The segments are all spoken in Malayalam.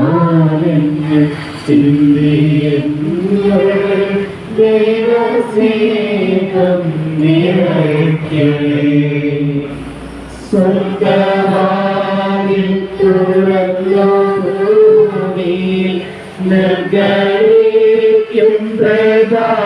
ദിവ്യദാനങ്ങൾ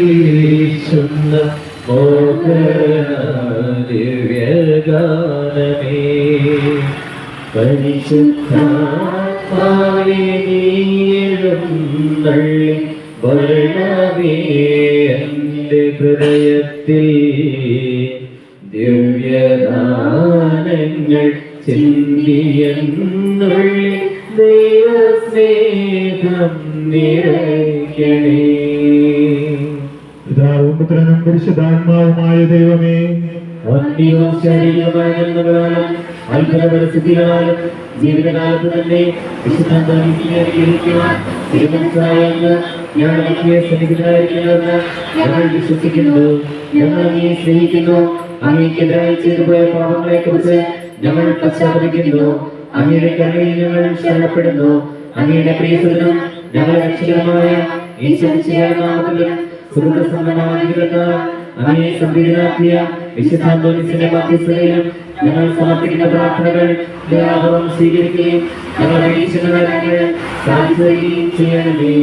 വീശുന്ന ദിവ്യഗാനമേ പരിശുദ്ധാത്മാവേ നീഴും നള്ളി വരണമേ എന്റെ ഹൃദയത്തിൽ. ദിവ്യദാനങ്ങൾ ചിന്തിയെന്നുള്ളിൽ ദൈവസ്നേഹം നിറയ്ക്കണേ. പിതാവും പരിശുദ്ധാത്മാവുമായ ദൈവമേ കുറിച്ച് ശരണപ്പെടുന്നു. ഞങ്ങളുടെ അങ്ങയെ സംപ്രീതനാക്കിയ വിശുദ്ധാന്തോനിസിന്റെ മധ്യസ്ഥതയിലും ഞങ്ങൾ സമർപ്പിക്കുന്ന പ്രാർത്ഥനകൾ ദയാപൂർവം സ്വീകരിക്കുകയും അപേക്ഷിക്കുന്ന കാര്യങ്ങൾ സാധിക്കുകയും ചെയ്യണമേ.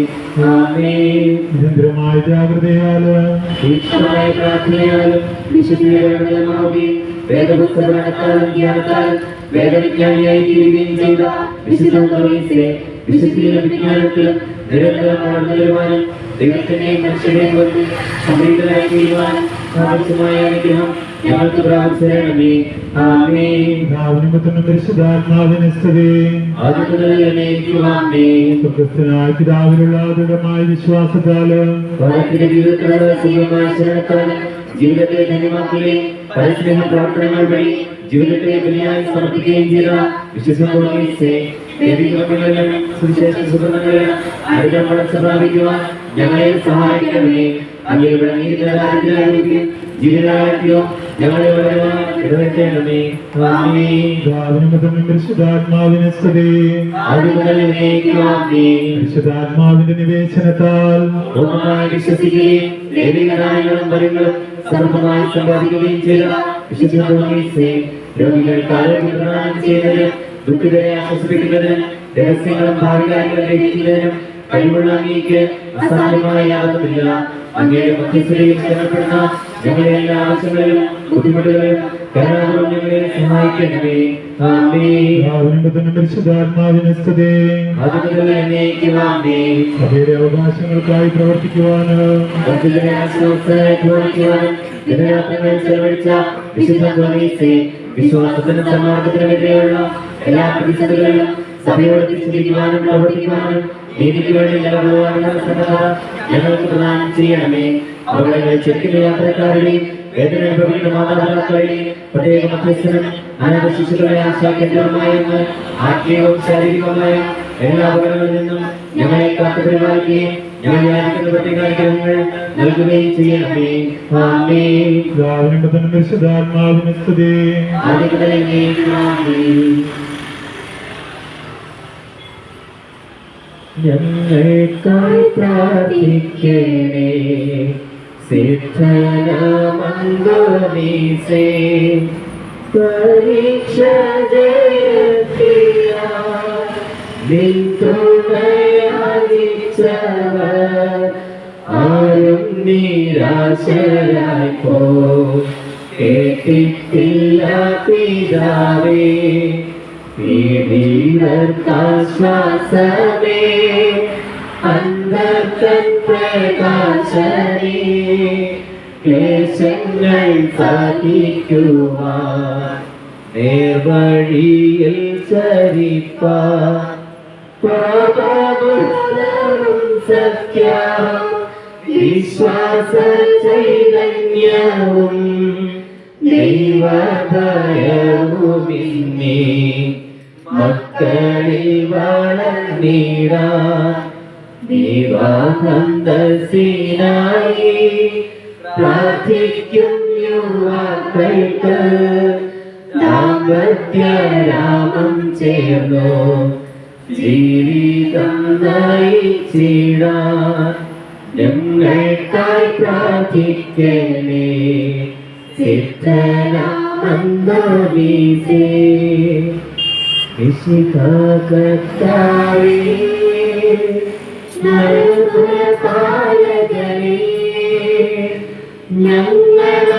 ആമേൻ. നിരന്തരമായ ജാഗ്രതയാൽ തീക്ഷ്ണമായ പ്രാർത്ഥനയാലും വിശുദ്ധീകരണമാവുകയും വേദപുസ്തകത്താലും ധ്യാനത്താലും വേദവിജ്ഞാനിയായി തീരുകയും ചെയ്ത വിശുദ്ധ വിശുദ്ധിയിലും വിജ്ഞാനത്തിലും നിരന്തരം വളർന്നു വരുവാനും ദൈവത്തിന്റെയും മനുഷ്യരെയും കൊണ്ട് സംപ്രീതരായി തീരുവാനും ആവശ്യമായ അനുഗ്രഹം ഞങ്ങൾക്ക് ആമേൻ. പിതാവിനും പുത്രനും പരിശുദ്ധാത്മാവിനെ സ്വർഗസ്ഥനായ പിതാവിലുള്ള ദൃഢമായ വിശ്വാസത്താൽ ജീവിതത്തിലുള്ള സുഖമായ ശരണത്താലും ജീവിതത്തെ ധന്യമാക്കുകയും പരസ്പര പ്രവർത്തനങ്ങൾ വഴി ജീവിതത്തെ ബലിയായി സമർപ്പിക്കുകയും ചെയ്ത സുവിശേഷ വളർച്ച പ്രാപിക്കുവാൻ ഞങ്ങളെ സഹായിക്കണമേ. അങ്ങനെ വിളങ്ങിയിരുന്ന ജീവിതാലയോ ഞങ്ങളെ വളരുവാൻ ഇടവെട്ടണമേ ആമേൻ. പിതാവിനും പുത്രനും പരിശുദ്ധാത്മാവിനെ സ്തുതി. ആദ്യം മുതൽ എന്നേക്കുമാമേ പരിശുദ്ധാത്മാവിന്റെ നിവേശനത്താൽ പൂർണമായി വിശ്വസിക്കുകയും ദൈവികനായകളും വരങ്ങളും സർവമായി സമ്പാദിക്കുകയും ചെയ്ത വിശുദ്ധ തോമീസേ, രോഗികൾക്ക് ആരോഗ്യം പ്രദാനം ചെയ്യുന്നതിനും ദുഃഖിതരെ ആശ്വസിപ്പിക്കുന്നതിനും രഹസ്യങ്ങളും ഭാവികാര്യങ്ങളും ഗ്രഹിക്കുന്നതിനും കഴിവുള്ള അങ്ങേക്ക് അസാധ്യമായ യാതൊന്നുമില്ല അങ്ങയുടെ മധ്യസ്ഥതയിൽ ഞങ്ങളുടെ എല്ലാ ആവശ്യങ്ങളിലും ബുദ്ധിമുട്ടുകളിലും സഹായിക്കണമേ. അവകാശങ്ങൾക്കായി പ്രവർത്തിക്കുവാന് ചെലവഴിച്ച വിശുദ്ധ എല്ലാ പ്രതിസന്ധികളിലും സഭയോട് പ്രവർത്തിക്കുവാനും നീതിക്ക് വേണ്ടി സന്നദ്ധത ഞങ്ങൾക്ക് പ്രദാനം ചെയ്യണമേ. അവരുടെ ചെറുക്കുന്ന യാത്രക്കാരുടെയും വേദന അനുഭവിക്കുന്ന മാതാപിതാക്കളെയും പ്രത്യേക മധ്യസ്ഥനും അനാഥ ശിശുക്കളെ ആശാക്കേന്ദ്രവുമായെന്ന് ആത്മീയവും ശാരീരികവുമായ എല്ലാ അപകടങ്ങളിൽ നിന്നും ഞങ്ങളെ കാത്തു പരിപാലിക്കുകയും ഞങ്ങൾ യാചിക്കുന്ന പ്രത്യേക അനുഗ്രഹങ്ങൾ നൽകുകയും ചെയ്യണമേ. ആമേൻ പരിശുദ്ധാത്മാവിനെ സ്തുതി മുതൽ എന്നേക്കും ആമേൻ ഞങ്ങൾക്കായി പ്രാർത്ഥിക്കണേ. സിദ്ധനമന്തോനീസേ പരീക്ഷ ജയത്തിയ നിന്തുണയാചിച്ചവർ ആരും നിരാശരായി പോ കേട്ടിട്ടില്ല പിതാവേ. പീഡിതർക്കാശ്വാസമേ അന്ത അന്ധക്കൻ പ്രകാശനേ ക്ലേശങ്ങൾ സഹിക്കുവാൻ നേർവഴിയിൽ ചരിപ്പാൻ സത്യ വിശ്വാസ ചൈതന്യവും ദൈവഭയവുമിന്നേ മക്കളിൽ വിവാഹം വിവാഹന്തസിനായി പ്രാർത്ഥിക്കും യുവാക്കൾക്ക്. ദാമ്പത്യരാമം ചേർന്നു. ജീവിതം നയിച്ചിടാൻ ഞങ്ങൾക്കായി പ്രാർത്ഥിക്കണേ. ಕೃಷಿಕಾಕತ್ತಾರಿ ನರಪುರ ಕಾಲದಲ್ಲಿ ನಂಗನ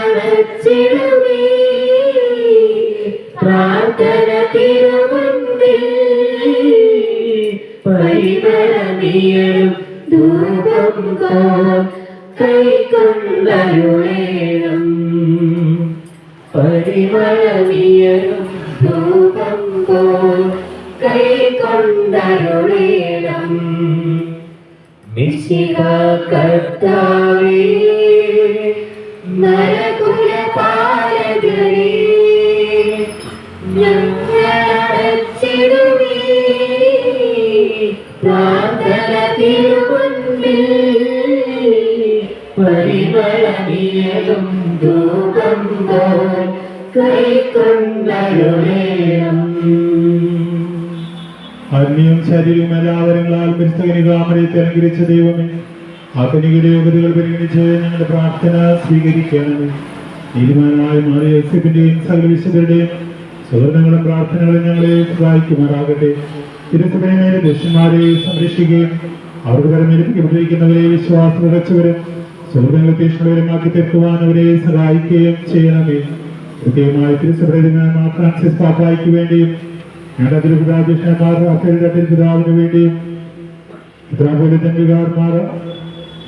ക്രിസ്തകനികാമരത്തെ അനുഗ്രഹിച്ച ദൈവമേ ആധുനികയുടെ യോഗ്യതകൾ പരിഗണിച്ച് ഞങ്ങളുടെ പ്രാർത്ഥന സ്വീകരിക്കണമേ തീരുമാനമായി മാറിയ യോസഫിന്റെയും സകല വിശുദ്ധരുടെയും സുഹൃത്തുക്കളും പ്രാർത്ഥനകളും ഞങ്ങളെ സഹായിക്കുമാറാകട്ടെ. തിരുസഭയുടെ ദുഷ്ടന്മാരെ സംരക്ഷിക്കുകയും അവർക്ക് പരമേൽപ്പിക്കപ്പെട്ടിരിക്കുന്നവരെ വിശ്വാസം ഉറച്ചവരും സുഹൃത്തുക്കളെ തീക്ഷ്ണവരുമാക്കി തീർക്കുവാൻ അവരെ സഹായിക്കുകയും ചെയ്യണമേ. കൃത്യമായി ഫ്രാൻസിസ് പാപ്പായ്ക്ക് വേണ്ടിയും ഞങ്ങളുടെ തിരുപിതാധ്യക്ഷന്മാർ അഫേരുടെ തിരുപിതാവിന് വേണ്ടിയും ഇത്രാപോലത്തെ വികാർമാർ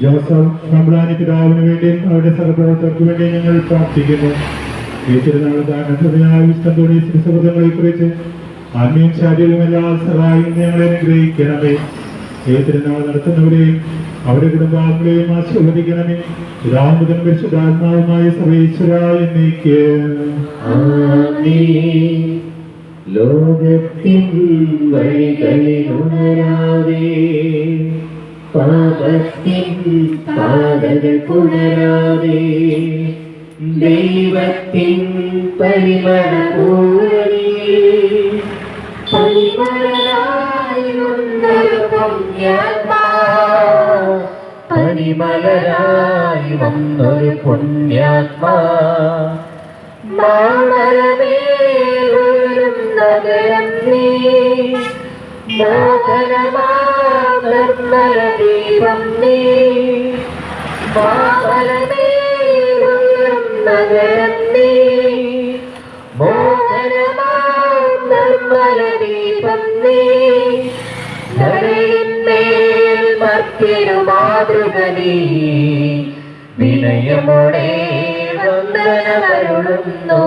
ജോസഫ് കമ്പ്ലാനി പിതാവിന് വേണ്ടിയും അവരുടെ സഹപ്രവർത്തകർക്ക് വേണ്ടിയും ഞങ്ങൾ പ്രാർത്ഥിക്കുന്നു. ഈ തിരുനാൾ ദാനത്തിനായ ആത്മീയം ശാരീരികം എല്ലാ സഹായം ഞങ്ങളെ അനുഗ്രഹിക്കണമേ. ഈ നടത്തുന്നവരെയും അവരുടെ കുടുംബാംഗങ്ങളെയും ആശീർവദിക്കണമേ. പിതാമുതൻ പരിശുദ്ധാത്മാവുമായ സർവേശ്വര എന്നേക്ക്. ആമേൻ. ലോകത്തിൻ വഴികളിൽ ഉണരാതെ പാപത്തിൻ പാതകൾ പുണരാതെ ദൈവത്തിൻ പരിമള പരിമളരായി വന്നൊരു പുണ്യാത്മാ. പരിമളരായി വന്നൊരു പുണ്യാത്മാ. നഗരം നീ മോഹനമാർമലദീപം നീ മാമരമേറും നഗരം നീ മോഹനമാർമലദീപം നീ ധരയിന്മേൽ മർത്തിരു മാതൃക നീ വിനയമോടെ വന്ദനമരുളുന്നു.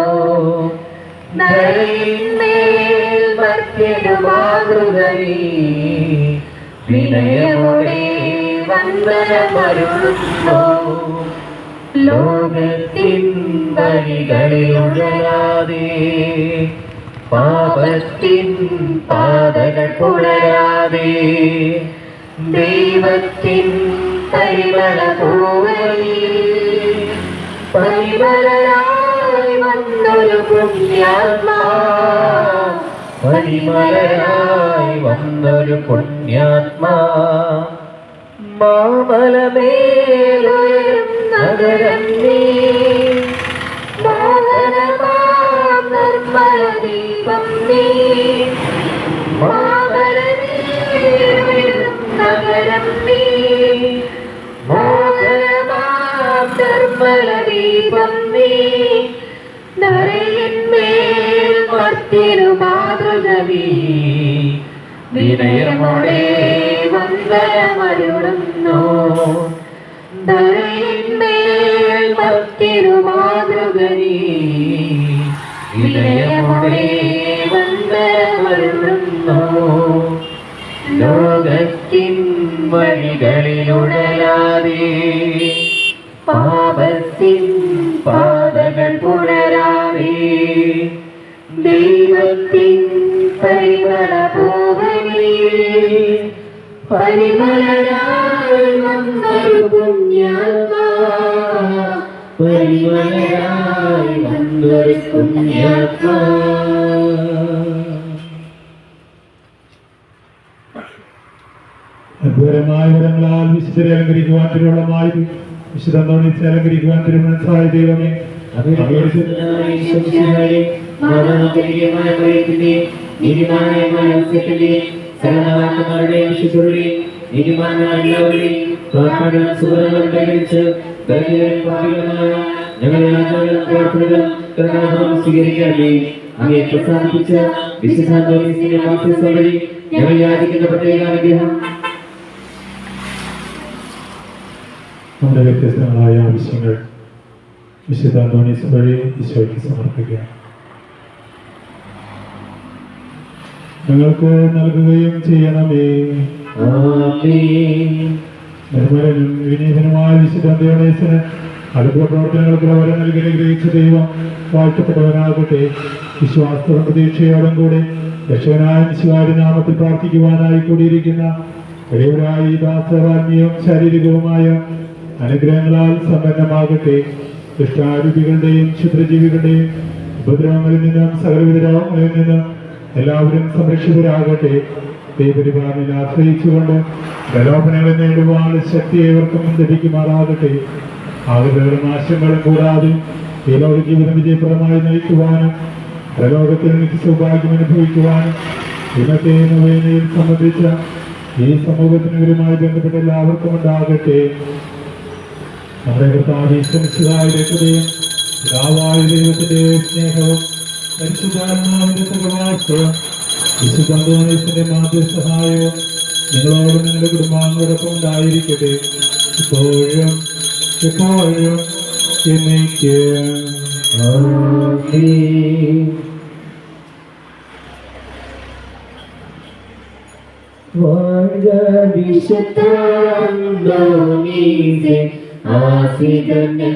ഉഴലാതെ പാപത്തിൻ പാതകൾ പുലരാതെ ദൈവത്തിൻ പരിമള പൂവലിൽ പരിമളരായി വന്നൊരു പുണ്യാത്മാ പരിമളരായി വന്നൊരു പുണ്യാത്മാ. മാമലമേലുയരും നഗരം നീ. നിർമ്മലദീപം നീ. നഗരം നീ. മോഹനമാം നിർമ്മലദീപം നീ. നരയിന്മേൽ മർത്തിരു മാതൃക നീ വിനയമോടെ വിനയമോടെ മംഗളമരുളുന്നു ലോകത്തിൻ വഴികളിലുടലാതെ പരിമളരായി വന്നൊരു പുണ്യാത്മാ പരിമളരായി വന്നൊരു പുണ്യാത്മാ അദ്ഭുതമായ വരങ്ങളാൽ വിശുദ്ധരെ അലങ്കരിക്കുവാൻ തിരുവള്ളമായി വിശുദ്ധ അന്തോണിത്തെ അലങ്കരിക്കുവാൻ തിരുമനസായ ദൈവമേ അങ്ങയുടെ സ്വീകരിക്കണമേ അങ്ങേ പ്രസാദിപ്പിച്ച വിശുദ്ധാന്തോണിസിന്റെ മാധ്യസ്ഥ വഴി ഞങ്ങൾ യാചിക്കുന്ന പ്രത്യേക അനുഗ്രഹം. നമ്മുടെ വ്യത്യസ്തങ്ങളായ ആവശ്യങ്ങൾ വിശുദ്ധ സമർപ്പിക്കുക ഞങ്ങൾക്ക് നൽകുകയും ചെയ്യണമേ. നിർമ്മലനും വിനീതനുമായ വിശുദ്ധ അന്തോണീസിന് അടുത്ത പ്രവർത്തനങ്ങൾക്ക് വരെ നൽകി അനുഗ്രഹിച്ച ദൈവം വാഴ്ത്തപ്പെട്ടവനാകട്ടെ. വിശ്വാസത്തോടും പ്രതീക്ഷയോടും കൂടെ രക്ഷകനായ ശിവാരി നാമത്തിൽ പ്രാർത്ഥിക്കുവാനായി കൂടിയിരിക്കുന്ന ഇടയവരായി ദാസവാത്മീയവും ശാരീരികവുമായ അനുഗ്രഹങ്ങളാൽ സമ്പന്നമാകട്ടെ. ദുഷ്ടാരൂപികളുടെയും ക്ഷുദ്രജീവികളുടെയും ഉപദ്രവങ്ങളിൽ നിന്നും സകലവിധ രോഗങ്ങളിൽ നിന്നും എല്ലാവരും സംരക്ഷിതരാകട്ടെ. ദൈവപരിപാടിയിൽ ആശ്രയിച്ചുകൊണ്ട് പ്രലോഭനങ്ങളെ നേടുവാൻ ശക്തി ഏവർക്കും ലഭിക്കുമാറാകട്ടെ. ആളുകളും നാശങ്ങളും കൂടാതെ ഈ ലോക ജീവിതം വിജയപ്രദമായി നയിക്കുവാനും പ്രലോകത്തിൽ സൗഭാഗ്യം അനുഭവിക്കുവാനും ഇന്നത്തെ നവേനയിൽ സംബന്ധിച്ച ഈ സമൂഹത്തിനവരുമായി ബന്ധപ്പെട്ട എല്ലാവർക്കും ഉണ്ടാകട്ടെ. നമ്മുടെ രക്ഷതയും പിതാവായ ദൈവത്തിന്റെ സ്നേഹവും പരിശുദ്ധാത്മാവിന്റെ സഹവാസവും വിശുദ്ധാന്തോണത്തിന്റെ മാധ്യ സഹായവും നിങ്ങളോടും നിങ്ങളുടെ കുടുംബാംഗങ്ങളോടൊപ്പം ഉണ്ടായിരിക്കട്ടെ ഇപ്പോഴും എപ്പോഴും എന്നേക്ക് ആമേൻ வாழ்க വിശുദ്ധാന്തോനീസേ ആസിതങ്ങൾ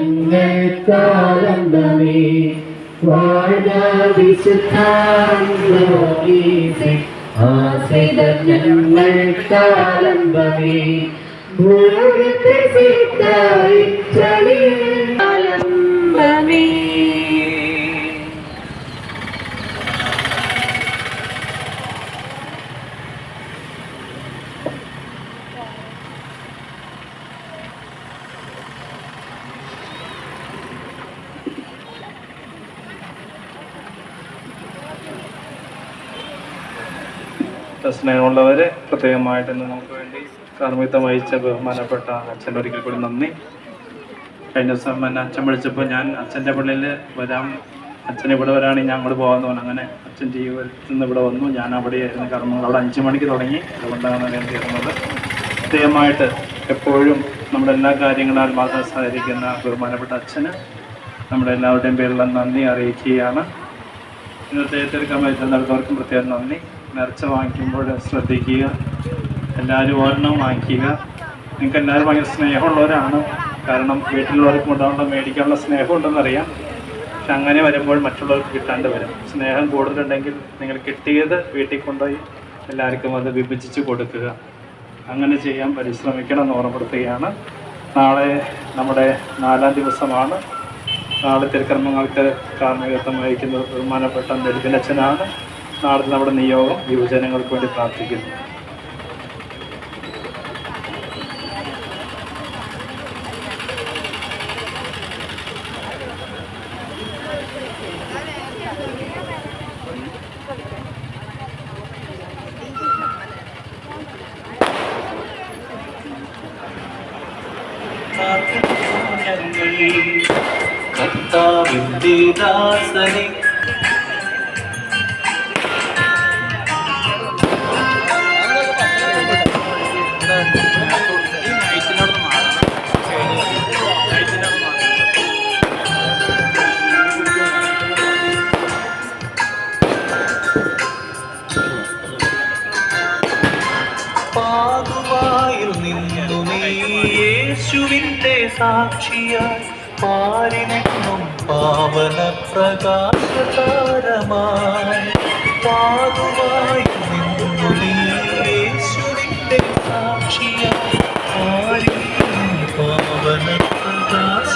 ആശ്രിതം ഞങ്ങൾ കാലം ഭവേ ഭൂരത്തെ സീതായി ചളിയേ സ്നേഹമുള്ളവരെ പ്രത്യേകമായിട്ട് ഇന്ന് നമുക്ക് വേണ്ടി കാർമ്മിത്വം വഹിച്ച ബഹുമാനപ്പെട്ട അച്ഛൻ ഒരിക്കൽ കൂടി നന്ദി. കഴിഞ്ഞ ദിവസം എന്നെ അച്ഛൻ വിളിച്ചപ്പോൾ ഞാൻ അച്ഛന്റെ പള്ളിയിൽ വരാം. അച്ഛൻ ഇവിടെ വരാണെങ്കിൽ ഞാൻ അങ്ങോട്ട് പോകാമെന്ന് പറഞ്ഞു. അങ്ങനെ അച്ഛൻ ജീവിതത്തിൽ നിന്ന് ഇവിടെ വന്നു. ഞാൻ അവിടെ അവിടെയായിരുന്നു കർമ്മങ്ങൾ. അവിടെ അഞ്ച് മണിക്ക് തുടങ്ങി. അതുകൊണ്ടാണ് ഞാൻ തീർന്നത് പ്രത്യേകമായിട്ട് എപ്പോഴും നമ്മുടെ എല്ലാ കാര്യങ്ങളാൽ മാത്രം സഹകരിക്കുന്ന ബഹുമാനപ്പെട്ട അച്ഛന് നമ്മുടെ എല്ലാവരുടെയും പേരിലുള്ള നന്ദി അറിയിക്കുകയാണ്. ഇന്നത്തെ തീർക്കാൻ പറ്റുന്നവർക്കും പ്രത്യേകം നന്ദി. നേർച്ച വാങ്ങിക്കുമ്പോൾ ശ്രദ്ധിക്കുക. എല്ലാവരും ഒരെണ്ണം വാങ്ങിക്കുക. നിങ്ങൾക്ക് എല്ലാവരും ഭയങ്കര സ്നേഹമുള്ളവരാണ്. കാരണം വീട്ടിലുള്ളവർക്ക് ഉണ്ടാവേണ്ട മേടിക്കാനുള്ള സ്നേഹം ഉണ്ടെന്നറിയാം പക്ഷെ അങ്ങനെ വരുമ്പോൾ മറ്റുള്ളവർക്ക് കിട്ടാണ്ട് വരും. സ്നേഹം കൂടുതലുണ്ടെങ്കിൽ നിങ്ങൾ കിട്ടിയത് വീട്ടിൽ കൊണ്ടുപോയി എല്ലാവർക്കും അത് വിഭജിച്ച് കൊടുക്കുക. അങ്ങനെ ചെയ്യാൻ പരിശ്രമിക്കണം എന്ന് ഓർമ്മപ്പെടുത്തുകയാണ്. നാളെ നമ്മുടെ നാലാം ദിവസമാണ്. നാളെ തിരുക്കർമ്മങ്ങൾക്ക് കാർമ്മികത്വം വഹിക്കുന്നത് ബഹുമാനപ്പെട്ട ദരിദ്രനച്ഛനാണ് നാളെ നമ്മുടെ നിയോഗം യുവജനങ്ങൾക്ക് വേണ്ടി പ്രാർത്ഥിക്കുന്നു. കർത്താവിന്റെ ദാസനെ പാതുവായിൽ നിന്നു നീ യേശുവിന്റെ സാക്ഷിയായി പാരിനെന്നും പാവന പ്രകാശതാരമായി പാതുവായിൽ നിന്നു നീ യേശുവിന്റെ സാക്ഷിയായി പാരിനെന്നും പാവന പ്രകാശ